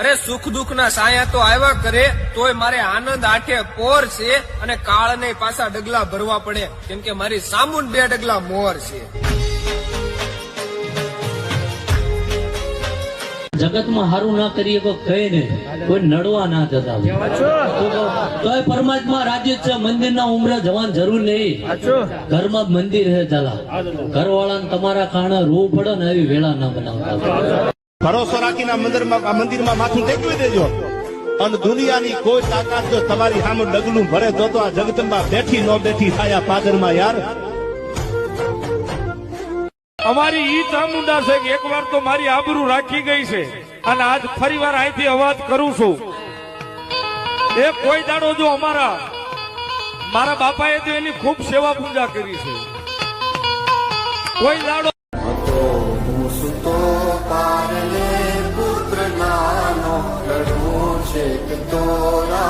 અરે સુખ દુઃખ ના સાયા તો આવ્યા કરે, તોય મારે આનંદ આઠે પોર છે અને કાળ ને પાછા ડગલા ભરવા પડે. કેમ કે મારી સામુન બે ડગલા મોર છે. જગતમાં હારું ના કરીએ કોઈ કહે ને કોઈ નડવા ના જતા તોય પરમાત્મા રાજ્ય છે મંદિર ના ઉમરે જવાની જરૂર નહીં. ઘરમાં મંદિર હે ચાલા. ઘર વાળાને તમારા કારણે રોવું પડે ને એવી વેળા ના બનાવતા ભરોસો રાખીને મંદિરમાં મંદિરમાં માથું ટેકવી દેજો. અને દુનિયાની કોઈ તાકાત જો તમારી સામે ડગલું ભરે તો તો આ જગતમાં બેઠી ન બેઠી થાય આ પાદરમાં યાર. અમારી ઈ ચામુંડા છે કે એકવાર તો મારી આબરૂ રાખી ગઈ છે. અને આજ ફરીવાર અહીંથી અવાજ કરું છું. એ કોઈ દાડો જો અમારા મારા બાપાએ તો એની ખૂબ સેવા પૂજા કરી છે. કોઈ દાડો যে তোরা